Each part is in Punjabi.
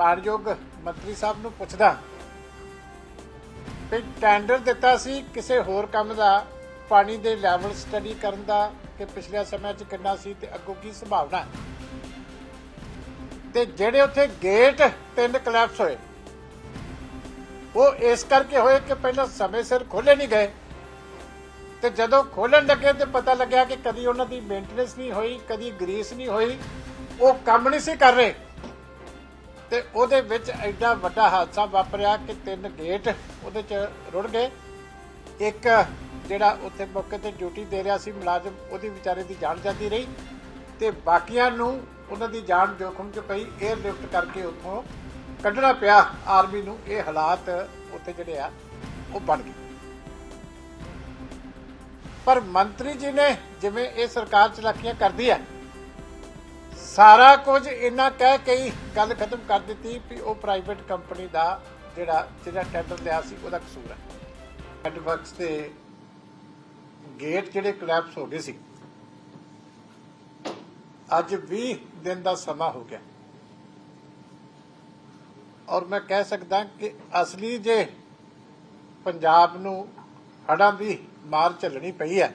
ਮਾਨਯੋਗ ਮੰਤਰੀ ਸਾਹਿਬ ਨੂੰ ਪੁੱਛਦਾ ਵੀ ਟੈਂਡਰ ਦਿੱਤਾ ਸੀ ਕਿਸੇ ਹੋਰ ਕੰਮ ਦਾ, ਪਾਣੀ ਦੇ ਲੈਵਲ ਸਟੱਡੀ ਕਰਨ ਦਾ ਕਿ ਪਿਛਲੇ ਸਮੇਂ 'ਚ ਕਿੰਨਾ ਸੀ ਤੇ ਅੱਗੋਂ ਕੀ ਸੰਭਾਵਨਾ ਤੇ ਜਿਹੜੇ ਉੱਥੇ ਗੇਟ ਤਿੰਨ ਕਲੈਪਸ ਹੋਏ, ਉਹ ਇਸ ਕਰਕੇ ਹੋਏ ਕਿ ਪਹਿਲਾਂ ਸਮੇਂ ਸਿਰ ਖੋਲੇ ਨਹੀਂ ਗਏ। ਤੇ ਜਦੋਂ ਖੋਲਣ ਲੱਗੇ ਤੇ ਪਤਾ ਲੱਗਿਆ ਕਿ ਕਦੀ ਉਹਨਾਂ ਦੀ ਮੇਨਟੇਨੈਂਸ ਨਹੀਂ ਹੋਈ, ਕਦੀ ਗਰੀਸ ਨਹੀਂ ਹੋਈ, ਉਹ ਕੰਮ ਨਹੀਂ ਸੀ ਕਰ ਰਹੇ। ਤੇ ਉਹਦੇ ਵਿੱਚ ਐਡਾ ਵੱਡਾ ਹਾਦਸਾ ਵਾਪਰਿਆ ਕਿ ਤਿੰਨ ਗੇਟ ਉਹਦੇ ਚ ਰੁੜ ਗਏ। ਇੱਕ ਜਿਹੜਾ ਉੱਥੇ ਮੌਕੇ ਤੇ ਡਿਊਟੀ ਦੇ ਰਿਹਾ ਸੀ, ਮੁਲਾਜ਼ਮ ਉਹਦੀ ਵਿਚਾਰੇ ਦੀ ਜਾਨ ਜਾਂਦੀ ਰਹੀ ਤੇ ਬਾਕੀਆਂ ਨੂੰ ਉਹਨਾਂ ਦੀ ਜਾਨ ਜੋਖਮ 'ਚ ਪਈ 에ਅਰ ਲਿਫਟ ਕਰਕੇ ਉੱਥੋਂ ਕੱਢਣਾ ਪਿਆ। ਆਰਮੀ ਨੂੰ ਇਹ ਹਾਲਾਤ ਉੱਥੇ ਜਿਹੜੇ ਆ, ਉਹ ਬਣ ਗਏ। ਪਰ ਮੰਤਰੀ ਜੀ ਨੇ ਜਿਵੇਂ ਇਹ ਸਰਕਾਰ ਚਲਾਕੀਆਂ ਕਰਦੀ ਹੈ, ਸਾਰਾ ਕੁਝ ਇਹਨਾਂ ਕਹਿ ਕੇ ਗੱਲ ਖਤਮ ਕਰ ਦਿੱਤੀ ਵੀ ਉਹ ਪ੍ਰਾਈਵੇਟ ਕੰਪਨੀ ਦਾ ਜਿਹੜਾ ਜਿਹੜਾ ਟੈਂਡਰ ਲਿਆ ਸੀ, ਉਹਦਾ ਕਸੂਰ ਹੈ। ਹੈਡਵਰਕਸ ਤੇ ਗੇਟ ਜਿਹੜੇ ਕਲੈਪਸ ਹੋ ਗਏ ਸੀ, ਅੱਜ 20 ਦਿਨ ਦਾ ਸਮਾਂ ਹੋ ਗਿਆ। ਔਰ ਮੈਂ ਕਹਿ ਸਕਦਾ ਕਿ ਅਸਲੀ ਜੇ ਪੰਜਾਬ ਨੂੰ ਹੜਾਂ ਦੀ ਮਾਰ ਝੱਲਣੀ ਪਈ ਹੈ,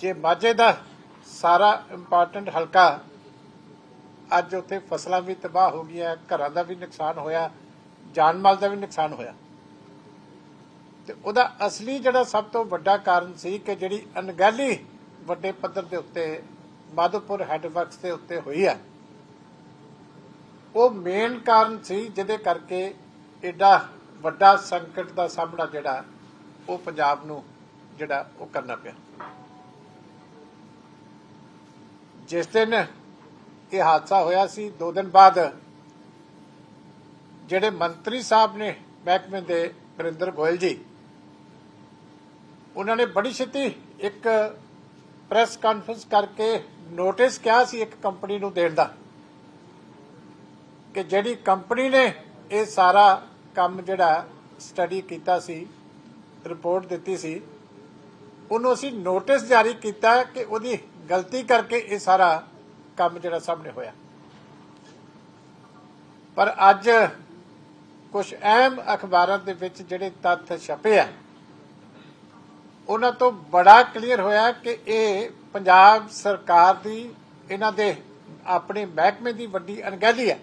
ਜੇ ਮਾਝੇ ਦਾ ਸਾਰਾ ਇੰਪੋਰਟੈਂਟ ਹਲਕਾ ਅੱਜ ਉੱਥੇ ਫਸਲਾਂ ਵੀ ਤਬਾਹ ਹੋ ਗਈਆਂ, ਘਰਾਂ ਦਾ ਵੀ ਨੁਕਸਾਨ ਹੋਇਆ, ਜਾਨ ਮਾਲ ਦਾ ਵੀ ਨੁਕਸਾਨ ਹੋਇਆ। ਤੇ ਉਹਦਾ ਅਸਲੀ ਜਿਹੜਾ ਸਭ ਤੋਂ ਵੱਡਾ ਕਾਰਨ ਸੀ ਕਿ ਜਿਹੜੀ ਅਣਗਹਿਲੀ ਵੱਡੇ ਪੱਧਰ ਦੇ ਉੱਤੇ ਮਾਧੋਪੁਰ ਹੈਡਵਰਕਸ ਦੇ ਉੱਤੇ ਹੋਈ ਹੈ ਉਹ ਮੇਨ ਕਾਰਨ ਸੀ ਜਿਹਦੇ ਕਰਕੇ ਐਡਾ ਵੱਡਾ ਸੰਕਟ ਦਾ ਸਾਹਮਣਾ ਜਿਹੜਾ ਉਹ ਪੰਜਾਬ ਨੂੰ ਜਿਹੜਾ ਉਹ ਕਰਨਾ ਪਿਆ। ਜਿਸ ਦਿਨ ਇਹ ਹਾਦਸਾ ਹੋਇਆ ਸੀ। ਦੋ ਦਿਨ ਬਾਅਦ ਜਿਹੜੇ ਮੰਤਰੀ ਸਾਹਿਬ ਨੇ ਮਹਿਕਮੇ ਦੇ ਵਰਿੰਦਰ ਗੋਇਲ ਜੀ, ਉਹਨਾਂ ਨੇ ਬੜੀ ਛੇਤੀ ਇੱਕ ਪ੍ਰੈਸ ਕਾਨਫਰੰਸ ਕਰਕੇ ਨੋਟਿਸ ਕਿਹਾ ਸੀ ਇੱਕ ਕੰਪਨੀ ਨੂੰ ਦੇਣ ਦਾ ਕਿ ਜਿਹੜੀ ਕੰਪਨੀ ਨੇ ਇਹ ਸਾਰਾ ਕੰਮ ਜਿਹੜਾ ਸਟੱਡੀ ਕੀਤਾ ਸੀ, ਰਿਪੋਰਟ ਦਿੱਤੀ ਸੀ, ਉਹਨੂੰ ਅਸੀਂ ਨੋਟਿਸ ਜਾਰੀ ਕੀਤਾ ਕਿ ਉਹਦੀ ਗਲਤੀ ਕਰਕੇ ਇਹ ਸਾਰਾ ਕੰਮ ਜਿਹੜਾ ਸਾਹਮਣੇ ਹੋਇਆ। ਪਰ ਅੱਜ ਕੁਝ ਅਹਿਮ ਅਖਬਾਰਾਂ ਦੇ ਵਿੱਚ ਜਿਹੜੇ ਤੱਥ ਛਪੇ ਆ, ਉਹਨਾਂ ਤੋਂ ਬੜਾ ਕਲੀਅਰ ਹੋਇਆ ਕਿ ਇਹ ਪੰਜਾਬ ਸਰਕਾਰ ਦੀ, ਇਹਨਾਂ ਦੇ ਆਪਣੇ ਮਹਿਕਮੇ ਦੀ ਵੱਡੀ ਅਣਗਹਿਲੀ ਹੈ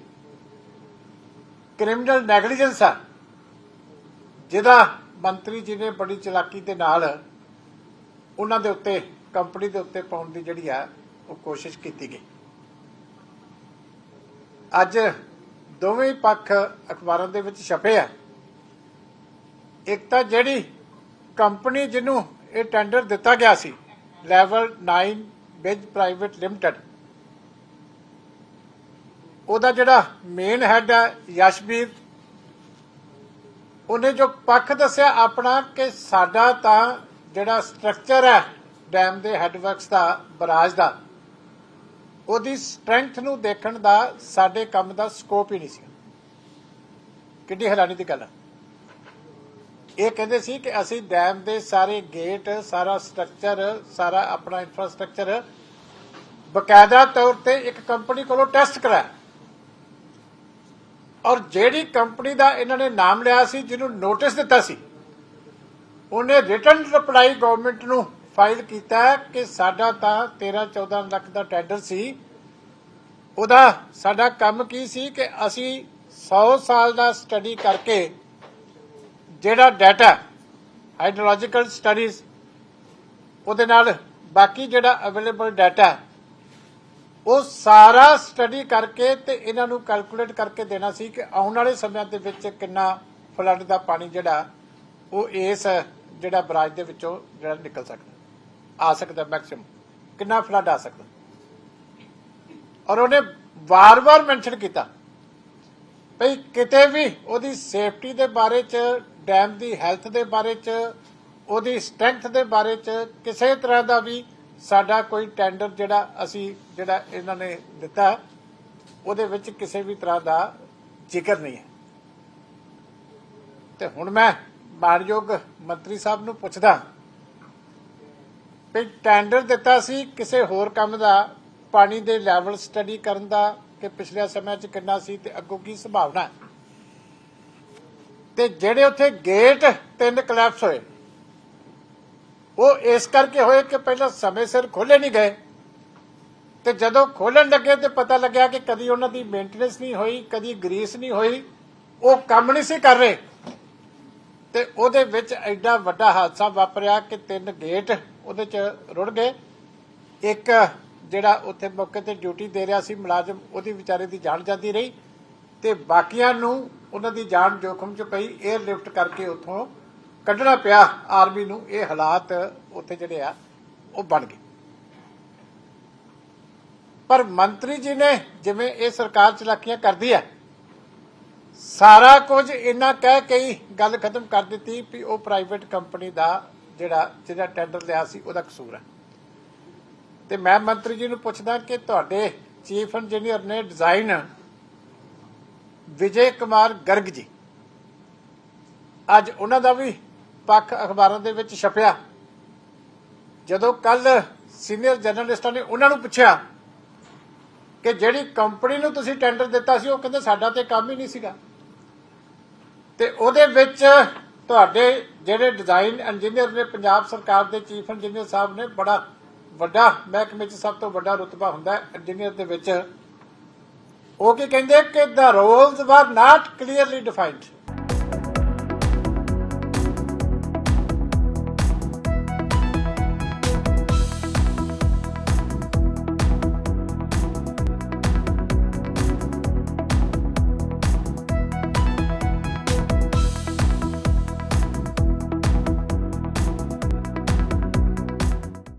ਕ੍ਰਿਮੀਨਲ ਨੈਗਲੀਜੈਂਸ ਆ, ਜਿਹਦਾ ਮੰਤਰੀ ਜੀ ਨੇ ਬੜੀ ਚਲਾਕੀ ਦੇ ਨਾਲ ਉਹਨਾਂ ਦੇ ਉੱਤੇ, ਕੰਪਨੀ ਦੇ ਉੱਤੇ ਪਾਉਣ ਦੀ ਜਿਹੜੀ ਆ, ਉਹ ਕੋਸ਼ਿਸ਼ ਕੀਤੀ ਗਈ। ਅੱਜ ਦੋਵੇਂ ਪੱਖ ਅਖਬਾਰਾਂ ਦੇ ਵਿੱਚ ਛਪੇ ਆ। ਇੱਕ ਤਾਂ ਜਿਹੜੀ ਕੰਪਨੀ ਜਿਹਨੂੰ ਇਹ ਟੈਂਡਰ ਦਿੱਤਾ ਗਿਆ ਸੀ ਲੈਵਲ 9 ਬਿਜ ਪ੍ਰਾਈਵੇਟ ਲਿਮਟਿਡ ਉਹਦਾ ਜਿਹੜਾ ਮੇਨ ਹੈਡ ਹੈ ਯਸ਼ਬੀਰ ਉਹਨੇ ਜੋ ਪੱਖ ਦੱਸਿਆ ਆਪਣਾ ਕਿ ਸਾਡਾ ਤਾਂ ਜਿਹੜਾ ਸਟਰਕਚਰ ਹੈ ਡੈਮ ਦੇ ਹੈਡਵਰਕਸ ਦਾ ਬਰਾਜ ਦਾ ਉਹਦੀ ਸਟਰੈਂਥ ਨੂੰ ਦੇਖਣ ਦਾ, ਸਾਡੇ ਕੰਮ ਦਾ ਸਕੋਪ ਹੀ ਨਹੀਂ ਸੀ। ਕਿੱਡੀ ਹੈਰਾਨੀ ਦੀ ਗੱਲ ਹੈ ਇਹ ਕਹਿੰਦੇ ਸੀ ਕਿ ਅਸੀਂ ਡੈਮ ਦੇ ਸਾਰੇ ਗੇਟ ਸਾਰਾ ਸਟਰਕਚਰ ਸਾਰਾ ਆਪਣਾ ਇਨਫਰਾਸਟ੍ਰਕਚਰ ਬਕਾਇਦਾ ਤੌਰ ਤੇ ਇੱਕ ਕੰਪਨੀ ਕੋਲੋਂ ਟੈਸਟ ਕਰਾਇਆ। ਔਰ ਜਿਹੜੀ ਕੰਪਨੀ ਦਾ ਇਹਨਾਂ ਨੇ ਨਾਮ ਲਿਆ ਸੀ, ਜਿਹਨੂੰ ਨੋਟਿਸ ਦਿੱਤਾ ਸੀ, ਉਹਨੇ ਰਿਟਰਨ ਰਿਪਲਾਈ ਗਵਰਨਮੈਂਟ ਨੂੰ ਫਾਈਲ ਕੀਤਾ ਕਿ ਸਾਡਾ ਤਾਂ 13 14 ਲੱਖ ਦਾ ਟੈਂਡਰ ਸੀ। ਉਹਦਾ ਸਾਡਾ ਕੰਮ ਕੀ ਸੀ ਕਿ ਅਸੀਂ 100 ਸਾਲ ਦਾ ਸਟੱਡੀ ਕਰਕੇ ਜਿਹੜਾ ਡਾਟਾ, ਹਾਈਡਰੋਲੋਜੀਕਲ ਸਟੱਡੀਜ਼, ਉਹਦੇ ਨਾਲ ਬਾਕੀ ਜਿਹੜਾ ਅਵੇਲੇਬਲ ਡਾਟਾ, ਉਹ ਸਾਰਾ ਸਟੱਡੀ ਕਰਕੇ ਤੇ ਇਹਨਾਂ ਨੂੰ ਕੈਲਕੂਲੇਟ ਕਰਕੇ ਦੇਣਾ ਸੀ ਕਿ ਆਉਣ ਵਾਲੇ ਸਮਿਆਂ ਦੇ ਵਿੱਚ ਕਿੰਨਾ ਫਲੱਡ ਦਾ ਪਾਣੀ ਜਿਹੜਾ, ਉਹ ਇਸ ਜਿਹੜਾ ਬਰਾਜ ਦੇ ਵਿੱਚੋਂ ਜਿਹੜਾ ਨਿਕਲ ਸਕਦਾ। ਆ ਸਕਦਾ ਮੈਕਸਿਮਮ ਕਿੰਨਾ ਫਲੱਡ ਆ ਸਕਦਾ? ਔਰ ਉਹਨੇ ਵਾਰ-ਵਾਰ ਮੈਂਸ਼ਨ ਕੀਤਾ। ਭਈ ਕਿਤੇ ਵੀ ਉਹਦੀ ਸੇਫਟੀ ਦੇ ਬਾਰੇ ਚ ਡੈਮ ਦੀ ਹੈਲਥ ਦੇ ਬਾਰੇ ਚ, ਉਹਦੀ ਸਟਰੈਂਥ ਦੇ ਬਾਰੇ ਚ, ਕਿਸੇ ਤਰ੍ਹਾਂ ਦਾ ਵੀ ਸਾਡਾ ਕੋਈ ਟੈਂਡਰ ਜਿਹੜਾ ਅਸੀਂ, ਜਿਹੜਾ ਇਹਨਾਂ ਨੇ ਦਿੱਤਾ, ਉਹਦੇ ਵਿੱਚ ਕਿਸੇ ਵੀ ਤਰ੍ਹਾਂ ਦਾ ਜ਼ਿਕਰ ਨਹੀਂ ਹੈ। ਤੇ ਹੁਣ ਮੈਂ ਮਾਨਯੋਗ ਮੰਤਰੀ ਸਾਹਿਬ ਨੂੰ ਪੁੱਛਦਾ ਵੀ ਟੈਂਡਰ ਦਿੱਤਾ ਸੀ ਕਿਸੇ ਹੋਰ ਕੰਮ ਦਾ, ਪਾਣੀ ਦੇ ਲੈਵਲ ਸਟੱਡੀ ਕਰਨ ਦਾ, ਕਿ ਪਿਛਲੇ ਸਮਿਆਂ 'ਚ ਕਿੰਨਾ ਸੀ ਤੇ ਅੱਗੋਂ ਕੀ ਸੰਭਾਵਨਾ ਹੈ। ਤੇ ਜਿਹੜੇ ਉੱਥੇ ਗੇਟ ਤਿੰਨ ਕਲੈਪਸ ਹੋਏ, ਉਹ ਇਸ ਕਰਕੇ ਹੋਏ ਕਿ ਪਹਿਲਾਂ ਸਮੇਂ ਸਿਰ ਖੋਲੇ ਨਹੀਂ ਗਏ। ਤੇ ਜਦੋਂ ਖੋਲਣ ਲੱਗੇ ਤੇ ਪਤਾ ਲੱਗਿਆ ਕਿ ਕਦੀ ਉਹਨਾਂ ਦੀ ਮੇਨਟੇਨੈਂਸ ਨਹੀਂ ਹੋਈ, ਕਦੀ ਗਰੀਸ ਨਹੀਂ ਹੋਈ, ਉਹ ਕੰਮ ਨਹੀਂ ਸੀ ਕਰ ਰਹੇ। ਤੇ ਉਹਦੇ ਵਿੱਚ ਐਡਾ ਵੱਡਾ ਹਾਦਸਾ ਵਾਪਰਿਆ ਕਿ ਤਿੰਨ ਗੇਟ ਉਹਦੇ ਚ ਰੁੜ ਗਏ। ਇੱਕ ਜਿਹੜਾ ਉੱਥੇ ਮੌਕੇ ਤੇ ਡਿਊਟੀ ਦੇ ਰਿਹਾ ਸੀ, ਮੁਲਾਜ਼ਮ ਉਹਦੀ ਵਿਚਾਰੇ ਦੀ ਜਾਨ ਜਾਂਦੀ ਰਹੀ ਤੇ ਬਾਕੀਆਂ ਨੂੰ ਉਹਨਾਂ ਦੀ ਜਾਨ ਜੋਖਮ ਚ ਪਈ 에ਅਰ ਲਿਫਟ ਕਰਕੇ ਉੱਥੋਂ ਕੱਢਣਾ ਪਿਆ ਆਰਮੀ ਨੂੰ। ਇਹ ਹਾਲਾਤ ਉੱਥੇ ਜਿਹੜੇ ਆ, ਉਹ ਬਣ ਗਏ। ਪਰ ਮੰਤਰੀ ਜੀ ਨੇ ਜਿਵੇਂ ਇਹ ਸਰਕਾਰ ਚਲਾਕੀਆਂ ਕਰਦੀ ਹੈ ਸਾਰਾ ਕੁਝ ਇਹਨਾਂ ਕਹਿ ਕੇ ਹੀ ਗੱਲ ਖਤਮ ਕਰ ਦਿੱਤੀ ਵੀ ਉਹ ਪ੍ਰਾਈਵੇਟ ਕੰਪਨੀ ਦਾ ਜਿਹੜਾ ਜਿਹੜਾ ਟੈਂਡਰ ਲਿਆ ਸੀ, ਉਹਦਾ ਕਸੂਰ ਹੈ। ਤੇ ਮੈਂ ਮੰਤਰੀ ਜੀ ਨੂੰ ਪੁੱਛਦਾ ਕਿ ਤੁਹਾਡੇ ਚੀਫ ਇੰਜੀਨੀਅਰ ਨੇ ਡਿਜ਼ਾਈਨ ਵਿਜੇ ਕੁਮਾਰ ਗਰਗ ਜੀ, ਅੱਜ ਉਹਨਾਂ ਦਾ ਵੀ ਪੱਖ ਅਖਬਾਰਾਂ ਦੇ ਵਿੱਚ ਛਪਿਆ। ਜਦੋਂ ਕੱਲ ਸੀਨੀਅਰ ਜਰਨਲਿਸਟਾਂ ਨੇ ਉਹਨਾਂ ਨੂੰ ਪੁੱਛਿਆ ਕਿ ਜਿਹੜੀ ਕੰਪਨੀ ਨੂੰ ਤੁਸੀਂ ਟੈਂਡਰ ਦਿੱਤਾ ਸੀ, ਉਹ ਕਹਿੰਦੇ ਸਾਡਾ ਤੇ ਕੰਮ ਹੀ ਨਹੀਂ ਸੀਗਾ। ਤੇ ਉਹਦੇ ਵਿੱਚ ਤੁਹਾਡੇ ਜਿਹੜੇ ਡਿਜ਼ਾਈਨ ਇੰਜੀਨੀਅਰ ਨੇ, ਪੰਜਾਬ ਸਰਕਾਰ ਦੇ ਚੀਫ ਇੰਜੀਨੀਅਰ ਸਾਹਿਬ ਨੇ ਬੜਾ ਵੱਡਾ ਮਹਿਕਮੇ 'ਚ ਸਭ ਤੋਂ ਵੱਡਾ ਰੁਤਬਾ ਹੁੰਦਾ ਹੈ ਇੰਜੀਨੀਅਰ ਦੇ ਵਿੱਚ। ਉਹ ਕੀ ਕਹਿੰਦੇ ਕਿ ਦਾ roles were not clearly defined